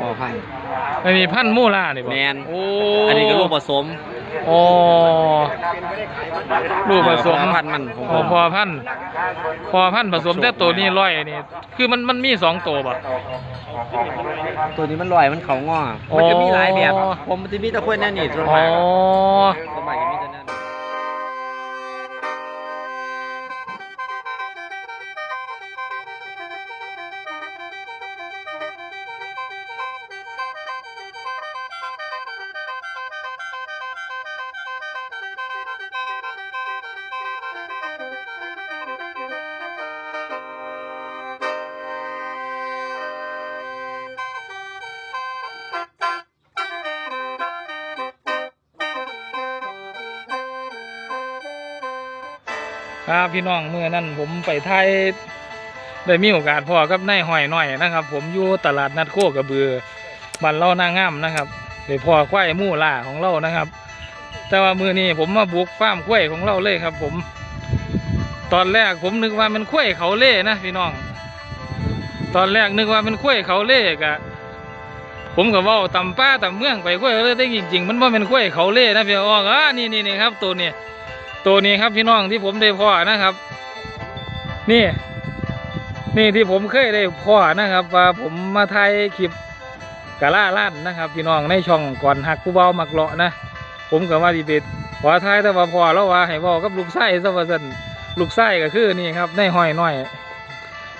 พ่อพันธุ์ อันนี้พันธุ์มูล่านี่บ่แม่น โอ้อันนี้ก็ลูกผสมอ๋อลูกผสมพ่อพันธุ์มันของอ๋ผอมพอพันธุ์พอพันธุ์ผสมแต่ตัวนี้ร้อยนี่ คือมันมันมีสองตัวบ่ ตัวนี้มันลอยมันเขาง้ออ๋อมันจะมีหลายแบบผมมันจะมีแตะควยแน่นี่ส่วนอ๋อมาก ครับพี่น้องเมื่อนั้นผมไปไทยได้มีโอกาสพอกับนายหอยหน้อยนะครับ ผมอยู่ตลาดนัดโคกระเบือบ้านเล่านางงามนะครับได้พอควายมู่ล่าของเรานะครับ แต่ว่ามือนี้ผมมาบุกฟาร์มควายของเราเลยครับ ผม ตอนแรกผมนึกว่ามันควายเขาเล่นะพี่น้อง ตอนแรกนึกว่ามันควายเขาเล่กะผมก็เว่าตำป้าตำเมืองไปควายเขาเล่ได้จริง ๆ มันว่าเป็นควายเขาเล่นะพี่น้องอ่านี่นี่นี่ครับตัวนี้ ตัวนี้ครับพี่น้องที่ผมได้พ่อนะครับ นี่ นี่ที่ผมเคยได้พ่อนะครับ ว่าผมมาถ่ายคลิปกะล่าล้านนะครับ พี่น้องในช่องก่อนหักผู้เบามักเลาะนะผมก็ว่าดีเป็ดขอถ่ายแต่ว่าพ่อแล้วว่าให้บอกกับลูกไส้ซะว่าซั่นลูกไส้ก็คือนี่ครับในห้อยน้อย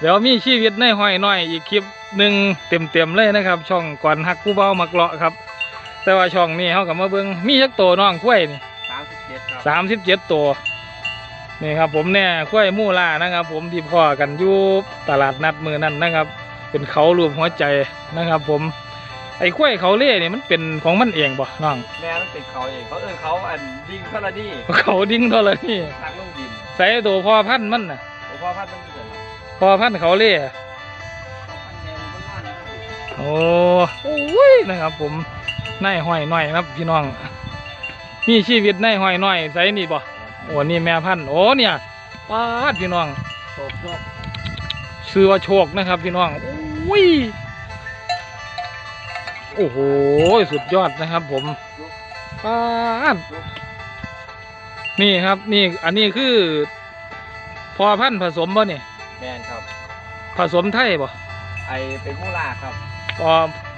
เดี๋ยวมีชีวิตในห้อยน้อย อีกคลิปหนึ่งเต็มๆเลยนะครับ ช่องก่อนหักผู้เบามักเลาะครับ แต่ว่าช่องนี้เขาก็มาเบิ่งมีจักตัวน้องกล้วยนี่ เจ็ดครับสามสิบเจ็ดตัวนี่ครับผมเนี่ยข้วยมู่ล่านะครับ ผมที่พ่อกันอยู่ตลาดนัดมือนั่นนะครับ เป็นเขารวมหัวใจนะครับ ผมไอ้ข้วยเขาเล่เนี่ยมันเป็นของมันเองบ่น้องแม่มันเป็นเขาเองเขาเอิ้นเขาอันดิ้งเท่านี้เขาดิ้งเท่าไรนี่ทางลงดินใส่ตัวพ่อพันธุ์มันน่ะโอ้พ่อพันธุ์มันเกิดมาพ่อพันธุ์เขาเล่อะโอ้โอ้ยนะครับผมนายห้อยน้อยนะครับพี่น้อง มีชีวิตนายห้อยน้อยใส่นี่บ่โอ้นี่แม่พันธุ์โอ้เนี่ยป้าดพี่น้องโชคโชคชื่อว่าโชคนะครับ พี่น้องอุ้ยโอ้โหสุดยอดนะครับ ผมป้าดนี่ครับนี่อันนี้คือ พอพันธุ์ผสมบ่เนี่ยแม่นครับ ผสมไทยบ่ไอเป็นมูลาครับพอ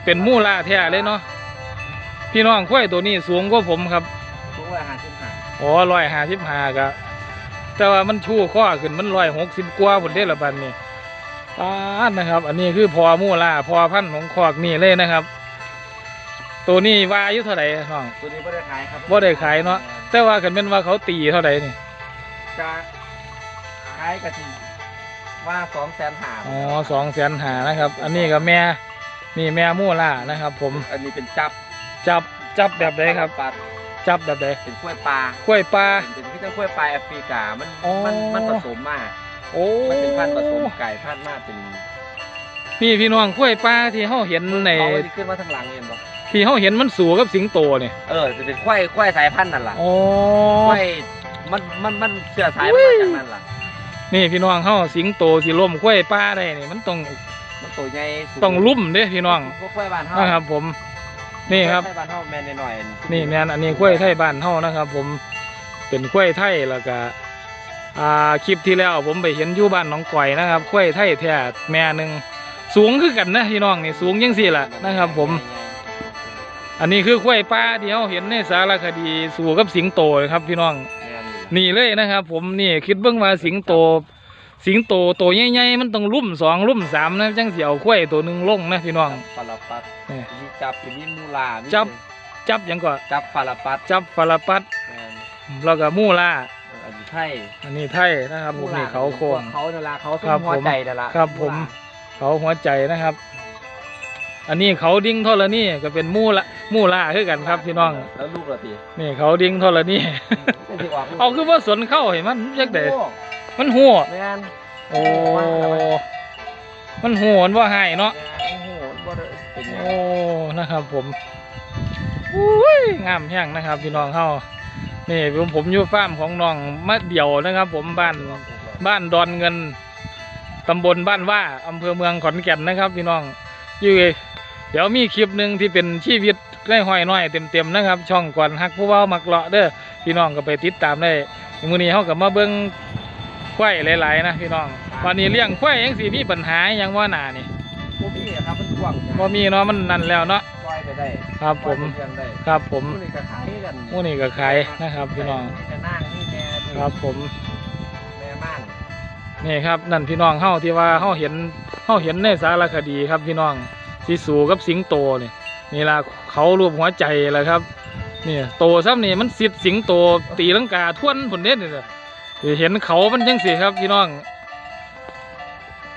เป็นมู่ล่าแท้เลยเนาะพี่น้องควายตัวนี้สูงกว่าผมครับ ทุกวันหาขึ้นหาอ๋อร้อยห้าสิบห้ากะแต่ว่ามันชูข้อขึ้นมันร้อยหกสิบกว่าผลเทละบันนี่ป้าดนะครับ อันนี้คือพอมู่ล่าพอพันธุ์ของคอกนี่เลยนะครับ ตัวนี้ว่าอายุเท่าไหร่น้องตัวนี้ไม่ได้ขายครับบ่ได้ขายเนาะแต่ว่ากันเป็นว่าเขาตีเท่าไหร่นี่จะขายกะทิว่าสองแสนหาอ๋อสองแสนหานะครับ อันนี้กับแม่นี่แม่มู่ล่านะครับ ผมอันนี้เป็นจับจับจับแบบไหนครับปลา จับแบบไหนเป็นกล้วยปลากล้วยปลา เป็นพี่ต้องกล้วยปลาแอฟริกา มันอ๋อ มันมันผสมมากโอ้มันเป็นพันธุ์ผสมไก่พันธุ์มากเป็นนี่พี่น้องกล้วยปลาที่เขาเห็นในเขาที่ขึ้นมาทางหลังเห็นปะที่เขาเห็นมันสูกับสิงโตเนี่ยเออจะเป็นควายควายสายพันธุ์นั่นแหละอ๋อควายมันมันมันเชื้อสายมันมาจากนั่นล่ะ นี่พี่น้องเขาสิงโตสิล่มกล้วยปลาได้นี่มันต้องมันตัวใหญ่สูต้องลุ่มเด้พี่น้องพวกควายบ้านเฮานะครับผม นี่ครับควายบ้านเฮาแม่นหน่อยๆนี่แมนอันนี้กล้วยไทยบ้านเฮานะครับ ผมเป็นกล้วยไทยแล้วก็อ่าคลิปที่แล้วผมไปเห็นอยู่บ้านหนองก่อยนะครับกล้วยไทยแท้แม่หนึ่งสูงคือกันนะพี่น้องนี่สูงยังสี่ละนะครับ ผม อันนี้คือกล้วยปลาที่เราเห็นในสารคดีสู่กับสิงโตครับพี่น้องแม่นอยู่นี่เลยนะครับ ผมนี่คิดเบิ่งว่าสิงโต สิงโตตัวใหญ่ๆมันต้องลุ่มสองลุ่มสามนะจังเสียวกล้วยตัวหนึ่งลงนะพี่น้องฟาลาปัดนี่มีจับมีมูลามีจับจับหยังก็จับฟาลาปัดจับฟาลาปัดแม่นแล้วก็มูล่าอันนี้ไทยอันนี้ไทยนะครับผมนี่เขาโค้ง เขานั่นล่ะเขาครับหัวใจนั่นล่ะครับผม เขาหัวใจนะครับ อันนี้เขาดิ้งทรนี่ก็เป็นมูละมูล่าคือกันครับพี่น้องแล้วลูกเราตีนี่เขาดิ้งทรนี่เป็นที่ออกลูกเอาคือว่าสนเข้าเห็นมันยักเดโอ้มันหัว แม่น โอ้ มันหัวมันว่าหายเนาะ โอ้โหบ่ได้เป็นไงโอ้ นะครับผมอุ้ยงามแห้งนะครับพี่น้องเฮานี่ผมผมอยู่ฟาร์มของน้องมะเดี่ยวนะครับ ผมบ้านบ้านดอนเงินตำบลบ้านว่าอำเภอเมืองขอนแก่นนะครับ พี่น้องอยู่เดี๋ยวมีคลิปหนึ่งที่เป็นชีวิตได้ห้อยน้อยเต็มๆนะครับ ช่องก่อนฮักผู้เว้ามักเลาะเด้อพี่น้องก็ไปติดตามได้มื้อนี้เฮาก็มาเบิ่ง ควายหลายๆนะพี่น้องวันนี้เลี้ยงควายยังสิมีปัญหาหยังว่าหนานี่พวกพี่ครับมันกว้างบ่มีเนาะมันนั่นแล้วเนาะปล่อยไปได้ครับผมปล่อยไปเลี้ยงได้ครับผมผู้นี่ก็ขายกันหมู่นี้ก็ขายนะครับพี่น้องมีแต่นั่งนี่แม่นี่ครับผมแม่ม่านนี่ครับนั่นพี่น้องเฮาที่ว่าเฮาเห็นเฮาเห็นในสารคดีครับพี่น้องสีสูกับสิงโตนี่นี่ล่ะเขารูปหัวใจแหละครับนี่โตซ้ำนี่มันสิทธิ์สิงโตตีลังกาทวนผลเด็ดนี่แหละ เห็นเขามันจังสิครับพี่น้อง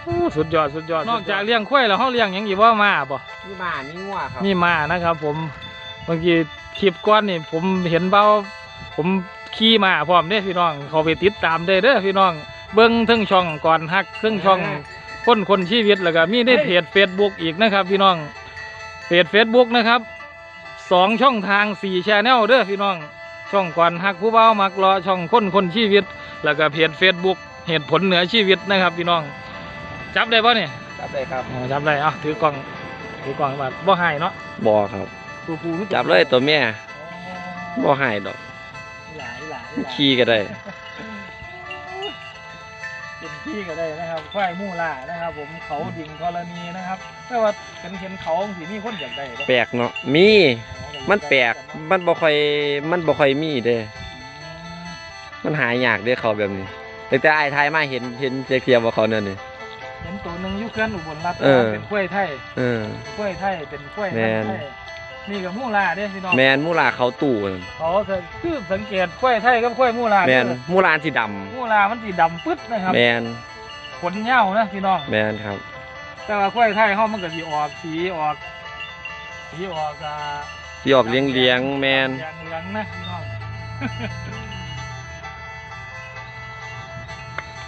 โอ้สุดยอดสุดยอดนอกจากเลี้ยงควายแล้วเฮาเลี้ยงหยังอีกว่ามาบ่มีหมามีงัวครับมีมานะครับผมบางทีคลิปก้อนนี่ผมเห็นเบาผมขี่มาพร้อมเด้พี่น้อง เขาไปติดตามได้เด้อพี่น้อง เบิ้งเทั้งช่องก่อนฮักเทั้งช่องคนคนชีวิตแล้วก็มีในเพจเฟซบุ๊กอีกนะครับ พี่น้องเพจเฟซบุ๊กนะครับสองช่องทางสี่ชแนลเด้อพี่น้อง ช่องก่อนฮักผู้เบามักรอช่องคนคนชีวิต แล้วก็เพจเฟซบุ๊กเหตุผลเหนือชีวิตนะครับพี่น้อง จับได้ป่ะเนี่ยจับได้ครับอ๋อจับได้อะถือกล่องถือกล่องมาบ่ให้เนาะบอครับ ตัวผู้หรือตัวจับเลยตัวแม่บ่หายดอกหลายหลายหลายขี้ก็ได้เป็นพี่ก็ได้นะครับควายมู่ล่านะครับ ผมเขาดิ่งธรณีนะครับแต่ว่าเป็นเห็นเขาสีนี่คนอยากได้บ่แปลกเนาะมีมันแปลกมันบ่ค่อยมันบ่ค่อยมีเด้ มันหายากเด้เขาแบบนี้ แต่แต่ไอ้ายทายมาเห็นเห็นเทียบว่าเขานั่นนี่ เห็นตัวหนึ่งอยุคเขื่อนอุบลรัตน์เออ เป็นกล้วยไทยเออ กล้วยไทยเป็นกล้วยแม่น ไทยนี่กับมู่ล่าเด้พี่น้องแมนมูลาเขาตู่นั่นเขาจะคือสังเกตกล้วยไทยกับกล้วยมู่ล่าแมนคือมูลาสีดำมู่ล่ามันสีดำปึ๊ดนะครับแมนขนเหย้านะพี่น้อง แมนครับ แต่ว่ากล้วยไทยเขามันก็สีออกสีออกสีออกอ่า ที่ออกเลี้ยงเลี้ยงๆแมนเหลืองเหลืองๆนะพี่น้อง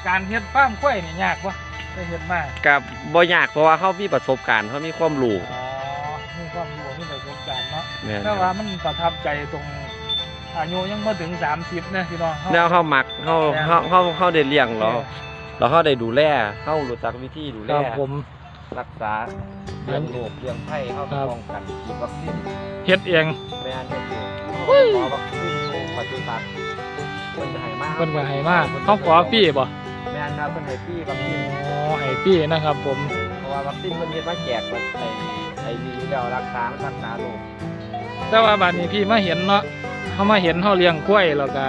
การเฮ็ดฟาร์มกล้วยนี่ยากปะได้เฮ็ดมากับบ่ยากเพราะว่าเขามีประสบการณ์เขามีความรู้อ๋อมีความรู้มีประสบการณ์เนาะแมนคแต่รับว่ามันประทับใจตรงอายุยังไม่ถึงสามสิบนะพี่น้องแนวเขามักเขาเขาเขาเขาได้เลี้ยงแล้วแล้วเขาได้ดูแลเขารู้จักวิธีดูแลครับผม รักษาเลี้ยงลูกเลี้ยงไผ่เข้าครับป้องกันฉีดวัคซีน เฮ็ดเองแม่นได้อยู่เฮ้ยหมอวัคซีนของปศุสัตว์เพิ่นจะให้มาเพิ่นก็ให้มาเขาขอฟรีบ่ แม่นครับเพิ่นให้ฟรีวัคซีนอ๋อให้ฟรีนะครับผม เพราะว่าวัคซีนเพิ่นเฮ็ดมาแจกว่าไอ้ไอ้ดีแล้วรักษามันรักษาโรคแต่ว่าบัดนี้พี่มาเห็นเนาะเขามาเห็นเขาเลี้ยงกล้วยแล้วก็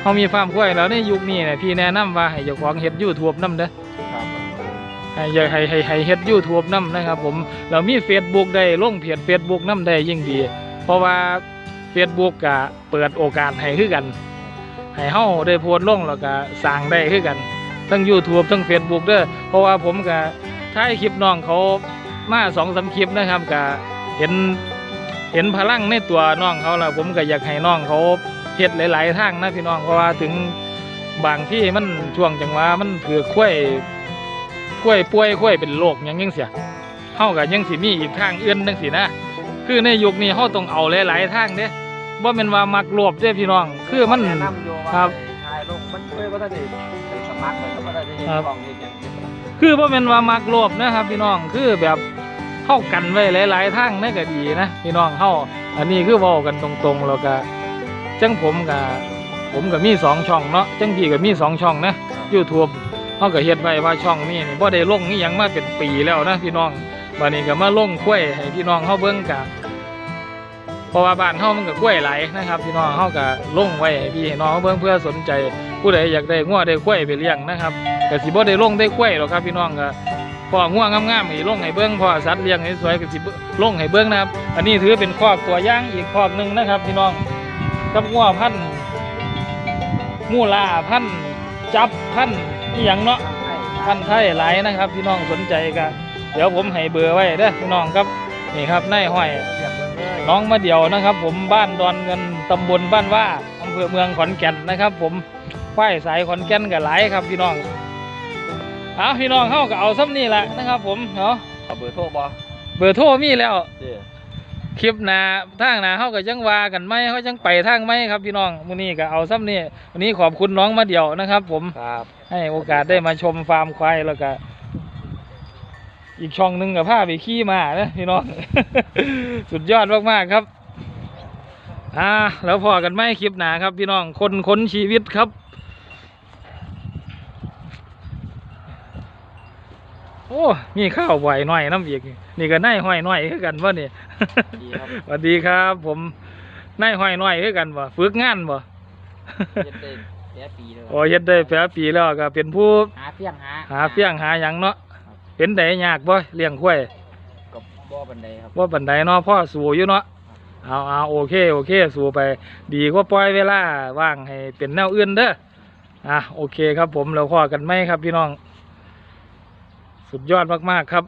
เขามีฟาร์มกล้วยแล้วในยุคนี้เนี่ยพี่แนะนำว่าให้เจ้าของเฮ็ด YouTube นำเด้อครับให้อย่าให้ให้ให้เฮ็ด YouTube นำนะครับผมเรามี Facebook ได้ลงเพจ Facebook นำได้ยิ่งดี เพราะว่า Facebook ก็เปิดโอกาสให้คือกัน ให้เฮาได้โพสต์ลงแล้วก็สร้างได้คือกัน ทั้ง YouTube ทั้ง Facebook เด้อเพราะว่าผมก็ถ่ายคลิปน้องเขามา2-3คลิปนะครับก็เห็นเห็นพลังในตัวน้องเขาแล้วผมก็อยากให้น้องเขาเฮ็ดหลาย ๆ ทางนะพี่น้องเพราะว่าถึงบางที่มันช่วงจังหวะมันถือคุ้ยกล้วยป่วยกล้วยเป็นโรคหยังยังเสียเฮาก็ยังสิมีอีกทางอื่นจังสินะ คือในยุคนี้เฮาต้องเอาหลาย ๆ ทางเด้บ่แม่นว่ามักรวบเด้พี่น้อง คือมันแนะ นำอยู่ว่าครับถ่ายลงมันช่วยบ่ได้ไปสมัครเลยก็บ่ได้เฮ็ดครับกล่องเฮ็ดหยังเฮ็ดบ่ได้คือบ่แม่นว่ามักรวบนะครับพี่น้องคือแบบเฮากันไว้หลายๆทางนี่ก็ดีนะพี่น้องเฮาอันนี้คือเว้ากันตรงๆแล้วก็จังผมก็ผมก็มีสองช่องเนาะจังพี่ก็มีสองช่องนะ YouTube เฮาก็เฮ็ดไว้ว่าช่องนี้นี่บ่ได้ลงอีหยังมาเป็นปีแล้วนะพี่น้องบัดนี้ก็มาลงกล้วยให้พี่น้องเฮาเบิ่งกะ เพราะว่าบ้านเฮามันก็กล้วยไหลนะครับพี่น้องเฮาก็ลงไว้ให้พี่ให้น้องเฮาเบิ่งเพื่อสนใจผู้ใดอยากได้งัวได้กล้วยไปเลี้ยงนะครับก็สิบ่ได้ลงได้กล้วยหรอกครับพี่น้องก็พองัวงามๆให้ลงให้เบิ่งพอสัตว์เลี้ยงให้สวยก็สิลงให้เบิ่งนะครับ อันนี้ถือเป็นคอกตัวย่างอีกคอกหนึ่งนะครับ พี่น้องกับงัวพันธุ์มูลาพันธุ์จับพันธุ์อีหยังเนาะท่านไทยหลายนะครับ พี่น้องสนใจก็เดี๋ยวผมให้เบอร์ไว้เด้อพี่น้องครับนี่ครับนายห้อย น้องมาเดียวนะครับ ผมบ้านดอนเงินตำบลบ้านว่าอำเภอเมืองขอนแก่นนะครับ ผมควายสายขอนแก่นก็หลายครับพี่น้องเอาพี่น้องเข้าก็เอาซ้ำนี่แหละนะครับ ผมเนาะเอาเบอร์โทรบ่เบอร์โทรมีแล้วเด้อคลิปหน้าทางหน้าเขาก็ยังว่ากันไหมเขายังไปทางไหมครับพี่น้องมื้อนี้ก็เอาซ้ำนี่วันนี้ขอบคุณน้องมาเดียวนะครับ ผมครับให้โอกาสได้มาชมฟาร์มควายแล้วก็ อีกช่องหนึ่งกับผ้าไปขี่มานะพี่น้อง สุดยอดมากๆครับ อ่า แล้วพอกันไหมคลิปหนาครับ พี่น้องคนค้นชีวิตครับ โอ้ มีข้าวไหวหน่อยน้ำอีก นี่นี่ก็นายห้อยหน่อยคือกันวะนี่ดีครับสวัสดีครับ ผมนายห้อยหน่อยคือกันบ่ฝึกงานบ่เย็นเต็มแย่ปีเลยโอ้เฮ็ดได้แปดปีแล้วก็เป็นผู้หาเฟี้ยงหาหาเฟี้ยงหาหยังเนาะ เป็นได้ยากบ่เลี้ยงควายกับบ่อบันไดครับว่าบันไดเนาะพ่อสู้อยู่เนาะเอาเอาโอเคโอเค สู้ไป ดีกว่าปล่อยเวลาว่างให้เป็นแนวอื่นเด้ออะโอเคครับผมแล้วพอกันไหมครับพี่น้อง สุดยอดมากๆครับ